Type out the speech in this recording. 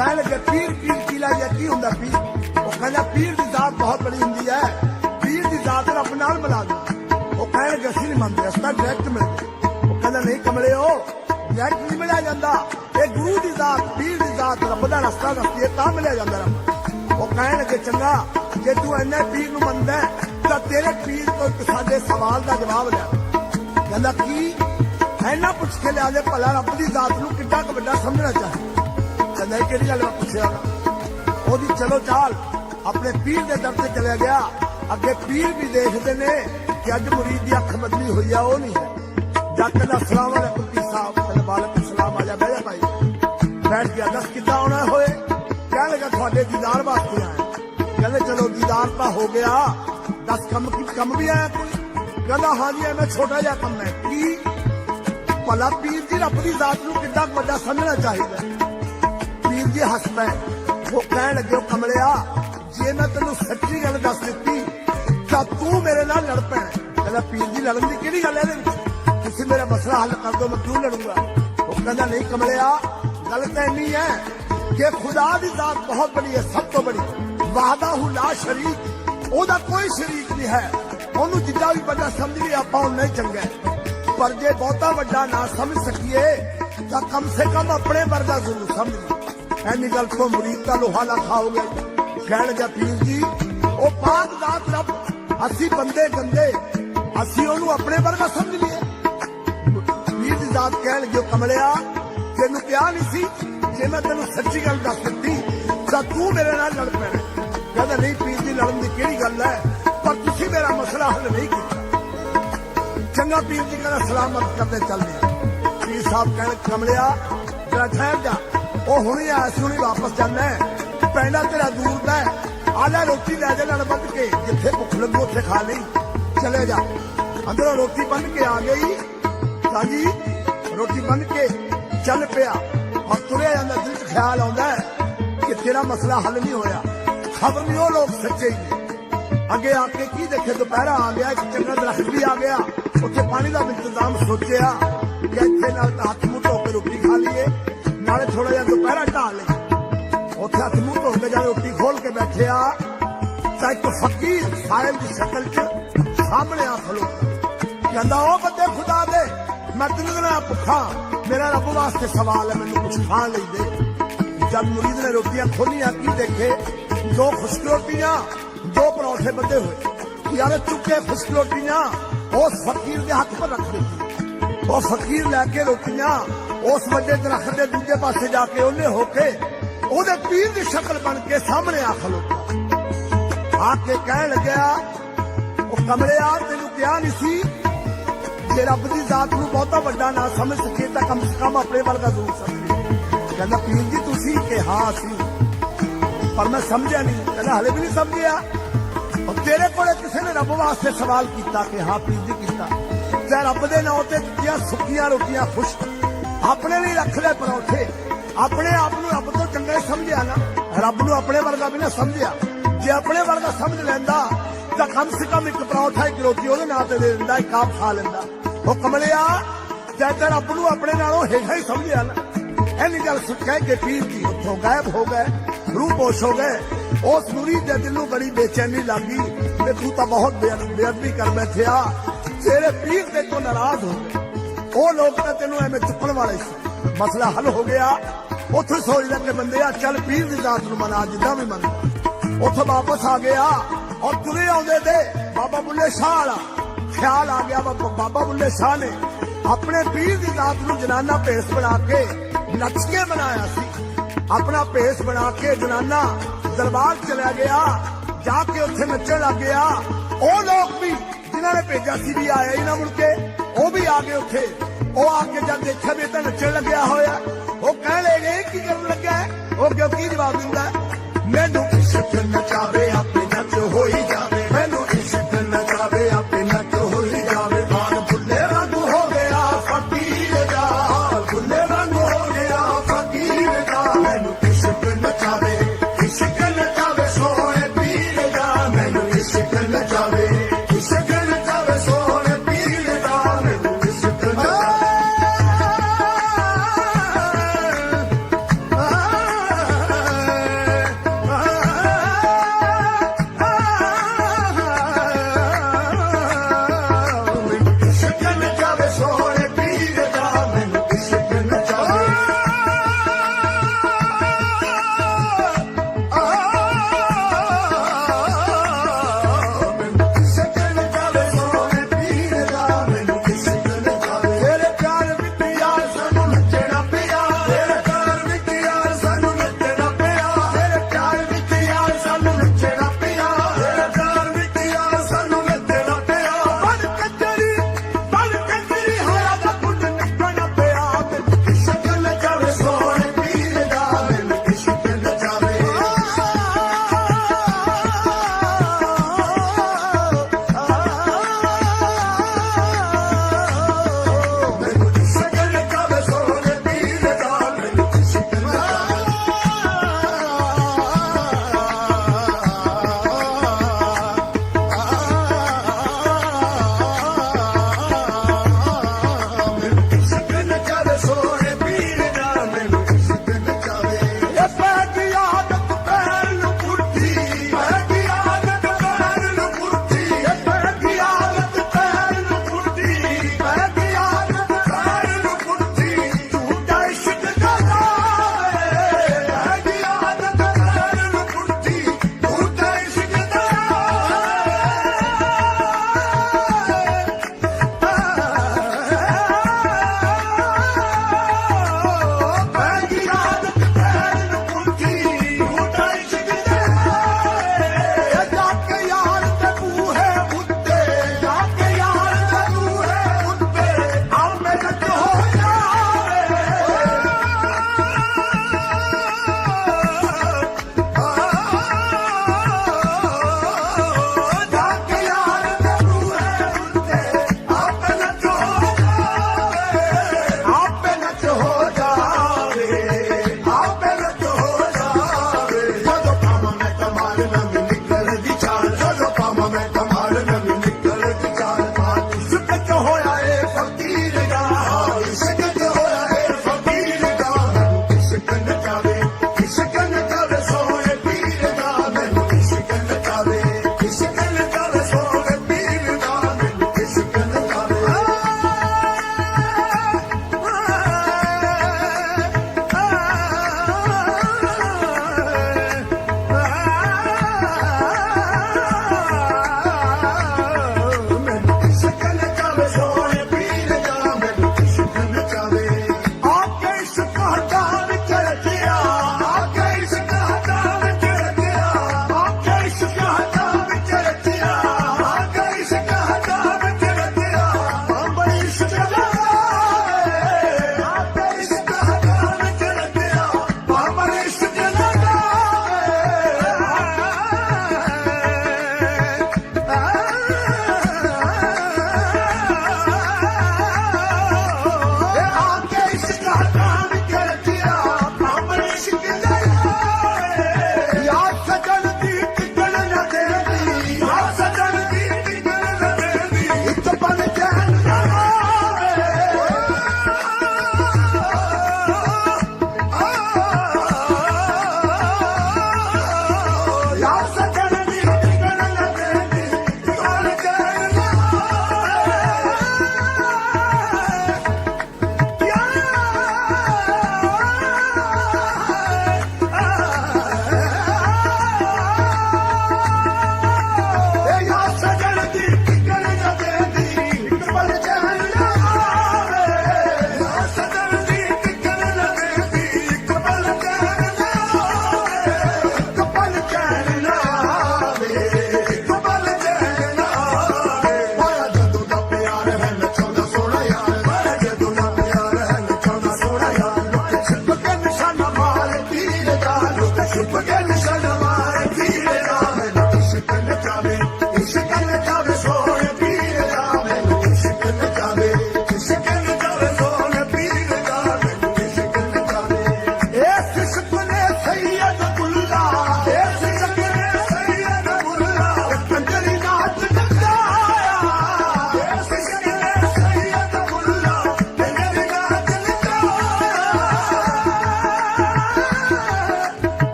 ਲੱਗੇ ਪੀਰ ਪੀਰ ਕੀ ਲੱਗਿਆ ਕੀ ਹੁੰਦਾ ਪੀਰ ਉਹ ਕਹਿੰਦਾ ਪੀਰ ਦੀ ਜ਼ਾਤ ਬਹੁਤ ਬੜੀ ਹੁੰਦੀ ਹੈ ਪੀਰ ਦੀ ਜ਼ਾਤ ਰੱਬ ਨਾਲ ਮਿਲਾ ਦੋ ਉਹ ਕਹਿਣ ਲੱਗੇ ਅਸੀਂ ਨਹੀਂ ਮੰਨਦੇ ਅਸੀਂ ਡਾਇਰੈਕਟ ਮਿਲਦੇ ਉਹ ਕਹਿੰਦਾ ਨਹੀਂ ਕਮਲਿਓ ਡਾਇਰੈਕਟ ਨਹੀਂ ਮਿਲਿਆ ਜਾਂਦਾ ਇਹ ਗੁਰੂ ਦੀ ਜ਼ਾਤ ਪੀਰ ਦੀ ਜ਼ਾਤ ਰੱਬ ਦਾ ਰਸਤਾ ਦੱਸਦੀ ਹੈ ਤਾਂ ਮਿਲਿਆ ਜਾਂਦਾ ਰੱਬ ਉਹ ਕਹਿਣ ਲੱਗੇ ਚੰਗਾ ਜੇ ਤੂੰ ਇੰਨੇ ਪੀਰ ਨੂੰ ਮੰਨਦਾ ਤਾਂ ਤੇਰੇ ਪੀਰ ਤੋਂ ਸਾਡੇ ਸਵਾਲ ਦਾ ਜਵਾਬ ਲੈ ਕਹਿੰਦਾ ਕੀ ਐਨਾ ਪੁੱਛ ਕੇ ਲਿਆ ਦੇ ਭਲਾ ਰੱਬ ਦੀ ਜ਼ਾਤ ਨੂੰ ਕਿੱਡਾ ਕੁ ਵੱਡਾ ਸਮਝਣਾ ਚਾਹੀਦਾ ਕਹਿੰਦਾ ਕਿਹੜੀ ਗੱਲ ਮੈਂ ਪੁੱਛਿਆ। ਉਹਦੀ ਚਲੋ ਚਾਲ, ਆਪਣੇ ਪੀਰ ਦੇ ਦਰ ਤੇ ਚਲਿਆ ਗਿਆ। ਅੱਗੇ ਪੀਰ ਵੀ ਦੇਖਦੇ ਨੇ ਕਿ ਅੱਜ ਮੁਰੀਦ ਦੀ ਅੱਖ ਬਦਲੀ ਹੋਈ ਆ, ਉਹ ਨਹੀਂ ਹੈ। ਜੱਟ ਦਾ ਸਲਾਮ ਅਲੈਕੁਮ ਪੀਰ ਸਾਹਿਬ ਕਹਿੰਦਾ ਵਾਲੇਕੁਮ ਸਲਾਮ ਆ ਜਾ, ਬਹਿ ਜਾ ਭਾਈ। ਬੈਠ ਗਿਆ, ਦੱਸ ਕਿੱਦਾਂ ਆਉਣਾ ਹੋਏ ਕਹਿਣ ਲੱਗਾ, ਤੁਹਾਡੇ ਦੀਦਾਰ ਵਾਸਤੇ ਆਇਆ। ਕਹਿੰਦੇ, ਚਲੋ ਦੀਦਾਰ ਤਾਂ ਹੋ ਗਿਆ। ਦੱਸ ਕੰਮ ਕੀ, ਕੰਮ ਵੀ ਆਇਆ ਕੋਈ? ਕਹਿੰਦਾ ਹਾਂ ਜੀ ਐਵੇਂ ਛੋਟਾ ਜਿਹਾ ਕੰਮ ਹੈ। ਕੀ? ਭਲਾ ਪੀਰ ਜੀ ਰੱਬ ਦੀ ਜ਼ਾਤ ਨੂੰ ਕਿੱਦਾਂ ਵੱਡਾ ਸਮਝਣਾ ਚਾਹੀਦਾ ਹੈ। ਪੀਰ ਹੱਸਦਾ ਉਹ ਕਹਿਣ ਲੱਗੇ ਕਮਲਿਆ ਜੇ ਮੈਂ ਤੈਨੂੰ ਸੱਚੀ ਗੱਲ ਦੱਸ ਦਿੱਤੀ, ਤਾਂ ਤੂੰ ਮੇਰੇ ਨਾਲ ਲੜ ਪੈਣਾ ਕਹਿੰਦਾ, ਪੀਰ ਜੀ, ਲੜਨ ਦੀ ਕਿਹੜੀ ਗੱਲ ਹੈ ਇਹਦੇ ਵਿੱਚ? ਤੁਸੀਂ ਮੇਰਾ ਮਸਲਾ ਹੱਲ ਕਰ ਦਿਓ, ਮੈਂ ਕਿਉਂ ਲੜੂੰਗਾ। ਉਹ ਕਹਿੰਦਾ, ਨਹੀਂ ਕਮਲਿਆ ਗੱਲ ਤਾਂ ਇੰਨੀ ਹੈ ਕਿ ਖੁਦਾ ਦੀ ਜ਼ਾਤ ਬਹੁਤ ਬੜੀ ਹੈ, ਸਭ ਤੋਂ ਬੜੀ। ਵਾਹਦਾਹੁ ਲਾ ਸ਼ਰੀਕ, ਉਹਦਾ ਕੋਈ ਸ਼ਰੀਕ ਨਹੀਂ ਹੈ। ਉਹਨੂੰ ਜਿੱਦਾਂ ਵੀ ਵੱਡਾ ਸਮਝ ਲਈ ਆਪਾਂ ਉਹ ਨਹੀਂ ਚੰਗਾ ਪਰ ਜੇ ਬਹੁਤਾ ਵੱਡਾ ਨਾ ਸਮਝ ਸਕੀਏ, ਤਾਂ ਕਮ ਸੇ ਕਮ ਆਪਣੇ ਵਰਗਾ ਜ਼ਰੂਰ ਸਮਝ ਲਓ ਐਨੀ ਗੱਲ ਤੋਂ ਮੁਰੀਦ ਦਾ ਲੋਹਾ ਨਾ ਖਾਓਗੇ। ਕਹਿਣ ਲੱਗਾ ਪੀਰ ਜੀ, ਉਹ ਪਾਕ ਦਾਤ ਰੱਬ, ਅਸੀਂ ਬੰਦੇ ਗੰਦੇ, ਅਸੀਂ ਉਹਨੂੰ ਆਪਣੇ ਵਰਗਾ ਸਮਝ ਲਈਏ ਪੀਰ ਦੀ ਜ਼ਾਤ ਕਹਿਣ ਲੱਗੇ, ਕਮਲਿਆ, ਤੈਨੂੰ ਕਿਹਾ ਨਹੀਂ ਸੀ ਜੇ ਮੈਂ ਤੈਨੂੰ ਸੱਚੀ ਗੱਲ ਦੱਸ ਦਿੱਤੀ, ਤਾਂ ਤੂੰ ਮੇਰੇ ਨਾਲ ਲੜ ਪੈਣਾ। ਕਹਿੰਦਾ, ਨਹੀਂ ਪੀਰ ਦੀ ਲੜਨ ਦੀ ਕਿਹੜੀ ਗੱਲ ਹੈ? ਪਰ ਤੁਸੀਂ ਮੇਰਾ ਮਸਲਾ ਹੱਲ ਨਹੀਂ ਕੀਤਾ। ਚੰਗਾ ਪੀਰ ਜੀ ਕਹਿੰਦਾ, ਸਲਾਮਤ ਕਰਦੇ ਚੱਲਦੇ ਆ ਪੀਰ ਸਾਹਿਬ ਕਹਿਣ ਕਮਲਿਆ, ਜਰਾ ਠਹਿਰ ਜਾ। ਉਹ ਹੁਣੇ ਆਇਆ ਸੀ ਹੁਣੇ ਵਾਪਸ ਜਾਣਾ ਹੈ। ਪੈਂਡਾ ਤੇਰਾ ਦੂਰ ਦਾ ਹੈ। ਆ ਲੈ ਰੋਟੀ ਲੈ ਜਾ ਨਾਲ ਬੰਦ ਕੇ। ਜਿੱਥੇ ਭੁੱਖ ਲੱਗੂ ਉੱਥੇ ਖਾ ਲਈ। ਚਲੇ ਜਾ। ਅੰਦਰੋਂ ਰੋਟੀ ਬੰਨ ਕੇ ਆ ਗਈ। ਸਾਜੀ ਰੋਟੀ ਬੰਨ ਕੇ ਚੱਲ ਪਿਆ। ਔਰ ਤੁਰਿਆ ਜਾਂਦਾ ਦਿਲ 'ਚ ਖਿਆਲ ਆਉਂਦਾ ਕਿ ਤੇਰਾ ਮਸਲਾ ਹੱਲ ਨਹੀਂ ਹੋਇਆ। ਖਬਰ ਨਹੀਂ ਉਹ ਲੋਕ ਸੱਚੇ ਹੀ ਅੱਗੇ ਆ ਕੇ ਕੀ ਦੇਖੇ? ਦੁਪਹਿਰਾ ਆ ਗਿਆ, ਇੱਕ ਚੰਗਾ ਦਰਖਤ ਵੀ ਆ ਗਿਆ। ਉੱਥੇ ਪਾਣੀ ਦਾ ਇੰਤਜ਼ਾਮ ਸੋਚਿਆ ਕਿ ਇੱਥੇ ਨਾਲ ਹੱਥ ਮੂੰਹ ਧੋ ਕੇ ਰੋਟੀ ਖਾ ਲਈਏ। ਨਾਲੇ ਥੋੜਾ ਜਿਹਾ ਤਾਂ ਇੱਕ ਫਕੀਰ ਸਾਹਿਬ ਦੀ ਸ਼ਕਲ 'ਚ ਸਾਹਮਣੇ ਆ ਖਲੋ ਕਹਿੰਦਾ ਉਹ ਬੰਦੇ ਖੁਦਾ ਦੇ, ਮੈਂ ਤੈਨੂੰ ਭੁੱਖਾ। ਮੇਰਾ ਰੱਬ ਵਾਸਤੇ ਸਵਾਲ ਹੈ, ਮੈਨੂੰ ਕੁਝ ਖਾਣ ਲਈ ਦੇ। ਜਦ ਮੁਰੀਦ ਨੇ ਰੋਟੀਆਂ ਖੋਲੀਆਂ, ਕੀ ਦੇਖੇ? ਦੋ ਖੁਸ਼ਕ ਰੋਟੀਆਂ ਦੋ ਪਰੌਂਠੇ ਬੰਦੇ ਹੋਏ। ਯਾਰ ਚੁੱਕੇ ਖੁਸ਼ਕ ਰੋਟੀਆਂ ਉਸ ਫਕੀਰ ਦੇ ਹੱਥ 'ਪਰ ਰੱਖ ਦਿੱਤੀ ਉਹ ਫਕੀਰ ਲੈ ਕੇ ਰੋਟੀਆਂ, ਉਸ ਵੱਡੇ ਦਰਖਤ ਦੇ ਦੂਜੇ ਪਾਸੇ ਜਾ ਕੇ ਉਹਨੇ ਹੋ ਕੇ ਉਹਦੇ ਪੀਰ ਦੀ ਸ਼ਕਲ ਬਣ ਕੇ ਸਾਹਮਣੇ ਆ ਖਲੋਤਾ ਆ ਕੇ ਕਹਿਣ ਲੱਗਿਆ, ਉਹ ਕਮਲਿਆ ਤੈਨੂੰ ਕਿਹਾ ਨਹੀਂ ਸੀ ਜੇ ਰੱਬ ਦੀ ਜ਼ਾਤ ਨੂੰ ਬਹੁਤਾ ਵੱਡਾ ਨਾ ਸਮਝ ਸਕੇ ਤਾਂ ਕਮ ਸੇ ਕਮ ਆਪਣੇ ਵਰਗਾ ਜ਼ਰੂਰ ਸਮਝੇ ਕਹਿੰਦਾ, ਪੀਰ ਜੀ, ਤੁਸੀਂ ਕਿਹਾ ਸੀ, ਪਰ ਮੈਂ ਸਮਝਿਆ ਨਹੀਂ ਕਹਿੰਦਾ, ਹਲੇ ਵੀ ਨਹੀਂ ਸਮਝਿਆ। ਉਹ ਤੇਰੇ ਕੋਲੇ ਕਿਸੇ ਨੇ ਰੱਬ ਵਾਸਤੇ ਸਵਾਲ ਕੀਤਾ ਕਿ ਹਾਂ, ਪੀਰ ਜੀ, ਕੀਤਾ। ਤੇ ਰੱਬ ਦੇ ਨਾਂ ਤੇ ਦਿੱਤੀਆਂ ਸੁੱਕੀਆਂ ਰੋਟੀਆਂ ਖੁਸ਼। ਆਪਣੇ ਲਈ ਰੱਖ ਲੈ ਪਰੌਠੇ। ਆਪਣੇ ਆਪ ਨੂੰ ਰੱਬ ਤੋਂ ਚੰਗਾ ਸਮਝਿਆ ਨਾ। ਰੱਬ ਨੂੰ ਆਪਣੇ ਵਰਗਾ ਵੀ ਨਾ ਸਮਝਿਆ। ਜੇ ਆਪਣੇ ਵਰਗਾ ਸਮਝ ਲੈਂਦਾ, ਤਾਂ ਕਮ ਸੇ ਕਮ ਇੱਕ ਪਰੌਠਾ, ਇੱਕ ਰੋਟੀ ਉਹਦੇ ਨਾਂ ਤੇ ਦੇ ਦਿੰਦਾ, ਇੱਕ ਆਪ ਖਾ ਲੈਂਦਾ। ਉਹ ਕਮਲਿਆ ਜਦ ਰੱਬ ਨੂੰ ਆਪਣੇ ਨਾਲੋਂ ਹੇਠਾਂ ਹੀ ਸਮਝਿਆ ਨਾ ਐਨੀ ਗੱਲ ਸੁੱਖਿਆ ਕਿ ਪੀਰ ਜੀ ਉੱਥੋਂ ਗਾਇਬ ਹੋ ਗਏ, ਰੂਹ ਹੋ ਗਏ। ਉਸ ਮੁਰੀਦ ਦੇ ਦਿਲ ਨੂੰ ਬੜੀ ਬੇਚੈਨੀ ਲੱਗੀ, ਤੇ ਤੂੰ ਤਾਂ ਬਹੁਤ ਬੇਅਦਬੀ ਕਰ ਬੈਠਿਆ। ਤੇਰੇ ਪੀਰ ਤੇ ਤੋਂ ਨਾਰਾਜ਼ ਹੋ ਗਏ ਉਹ ਲੋਕ ਤਾਂ ਤੈਨੂੰ ਐਵੇਂ ਚੁੱਕਣ ਵਾਲੇ ਸੀ। ਮਸਲਾ ਹੱਲ ਹੋ ਗਿਆ। ਉੱਥੇ ਸੋਚਦਾ ਕਿ ਬੰਦਿਆ ਚੱਲ ਪੀਰ ਦੀ ਜ਼ਾਤ ਨੂੰ ਮਨਾ, ਜਿੱਦਾਂ ਵੀ ਮੰਨ ਉੱਥੇ ਵਾਪਸ ਆ ਗਿਆ। ਔਰ ਤੁਰੇ ਆਉਂਦੇ ਤੇ ਬਾਬਾ ਬੁੱਲੇ ਸ਼ਾਹ ਵਾਲਾ ਖਿਆਲ ਆ ਗਿਆ ਬਾਬਾ ਬੁੱਲੇ ਸ਼ਾਹ ਨੇ ਆਪਣੇ ਪੀਰ ਦੀ ਜ਼ਾਤ ਨੂੰ ਜਨਾਨਾ ਭੇਸ ਬਣਾ ਕੇ ਨੱਚ ਕੇ ਬਣਾਇਆ ਸੀ। ਆਪਣਾ ਭੇਸ ਬਣਾ ਕੇ ਜਨਾਨਾ ਦਰਬਾਰ ਚਲਿਆ ਗਿਆ, ਜਾ ਕੇ ਉੱਥੇ ਨੱਚਣ ਲੱਗ ਗਿਆ। ਉਹ ਲੋਕ ਵੀ ਜਿਨ੍ਹਾਂ ਨੇ ਭੇਜਿਆ ਸੀ ਵੀ ਆਇਆ ਹੀ ਨਾ ਮੁੜ ਕੇ, ਉਹ ਵੀ ਆ ਗਏ ਉੱਥੇ। ਉਹ ਆ ਕੇ ਜਦ ਦੇਖਿਆ ਵੀ ਇਹ ਤਾਂ ਨੱਚਣ ਲੱਗਿਆ ਹੋਇਆ। ਉਹ ਕਹਿਣ ਲਏ ਕੀ ਕਰਨ ਲੱਗਾ ਉਹ ਕਿਉਂ ਕੀ ਜਵਾਬ ਦਿੰਦਾ? ਹੈ? ਮੈਨੂੰ ਇਸ਼ਕ ਨਚਾਵੇ ਆਪੇ